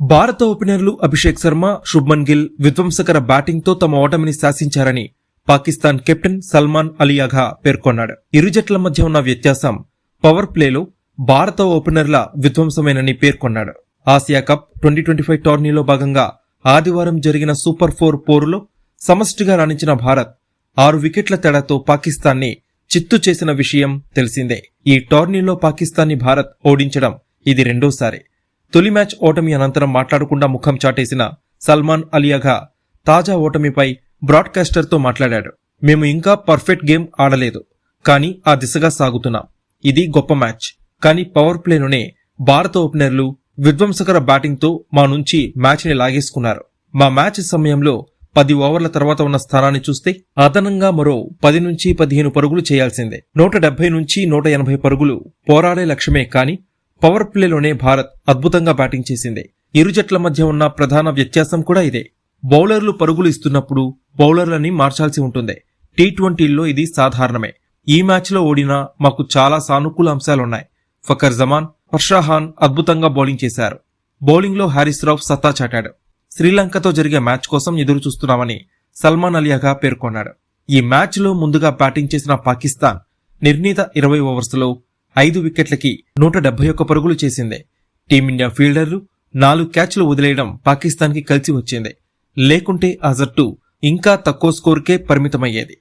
భారత ఓపెనర్లు అభిషేక్ శర్మ శుభ్మన్ గిల్ విధ్వంసకర బ్యాటింగ్తో తమ ఓటమిని శాసించారని పాకిస్తాన్ కెప్టెన్ సల్మాన్ అలియాఘా పేర్కొన్నాడు. ఇరు జట్ల మధ్య ఉన్న వ్యత్యాసం పవర్ ప్లేలో భారత ఓపెనర్ల విధ్వంసమేనని పేర్కొన్నాడు. Asia cup twenty twenty five టోర్నీలో భాగంగా ఆదివారం జరిగిన సూపర్ ఫోర్ పోరులో సమష్టిగా రాణించిన భారత్ ఆరు వికెట్ల తేడాతో పాకిస్తాన్ని చిత్తు చేసిన విషయం తెలిసిందే. ఈ టోర్నీలో పాకిస్తాన్ని భారత్ ఓడించడం ఇది రెండోసారి. తొలి మ్యాచ్ ఓటమి అనంతరం మాట్లాడకుండా ముఖం చాటేసిన సల్మాన్ అలియాగా తాజా ఓటమిపై బ్రాడ్కాస్టర్తో మాట్లాడాడు. మేము ఇంకా పర్ఫెక్ట్ గేమ్ ఆడలేదు కానీ ఆ దిశగా సాగుతున్నాం. ఇది గొప్ప మ్యాచ్. కానీ పవర్ ప్లేలోనే భారత ఓపెనర్లు విధ్వంసకర బ్యాటింగ్తో మా నుంచి మ్యాచ్ని లాగేసుకున్నారు. మా మ్యాచ్ సమయంలో పది ఓవర్ల తర్వాత ఉన్న స్థానాన్ని చూస్తే అదనంగా మరో పది నుంచి పదిహేను పరుగులు చేయాల్సిందే. నూట డెబ్బై నుంచి నూట ఎనభై పరుగులు పోరాడే లక్ష్యమే కానీ పవర్ ప్లేలోనే భారత్ అద్భుతంగా బ్యాటింగ్ చేసింది. ఇరు జట్ల మధ్య ఉన్న ప్రధాన వ్యత్యాసం కూడా ఇదే. బౌలర్లు పరుగులు ఇస్తున్నప్పుడు బౌలర్లని మార్చాల్సి ఉంటుంది. టీ ట్వంటీల్లో ఇది సాధారణమే. ఈ మ్యాచ్లో ఓడినా మాకు చాలా సానుకూల అంశాలున్నాయి. ఫకర్ జమాన్ ఫర్షాహాన్ అద్భుతంగా బౌలింగ్ చేశారు. బౌలింగ్లో హారిస్ రావు సత్తా చాటాడు. శ్రీలంకతో జరిగే మ్యాచ్ కోసం ఎదురు చూస్తున్నామని సల్మాన్ అలియాగా పేర్కొన్నాడు. ఈ మ్యాచ్లో ముందుగా బ్యాటింగ్ చేసిన పాకిస్తాన్ నిర్ణీత ఇరవై ఓవర్స్లో ఐదు వికెట్లకి నూట డెబ్బై ఒక్క పరుగులు చేసింది. టీమిండియా ఫీల్డర్లు నాలుగు క్యాచ్లు వదిలేయడం పాకిస్తాన్కి కలిసి వచ్చింది. లేకుంటే ఆ జట్టు ఇంకా తక్కువ స్కోర్కే పరిమితమయ్యేది.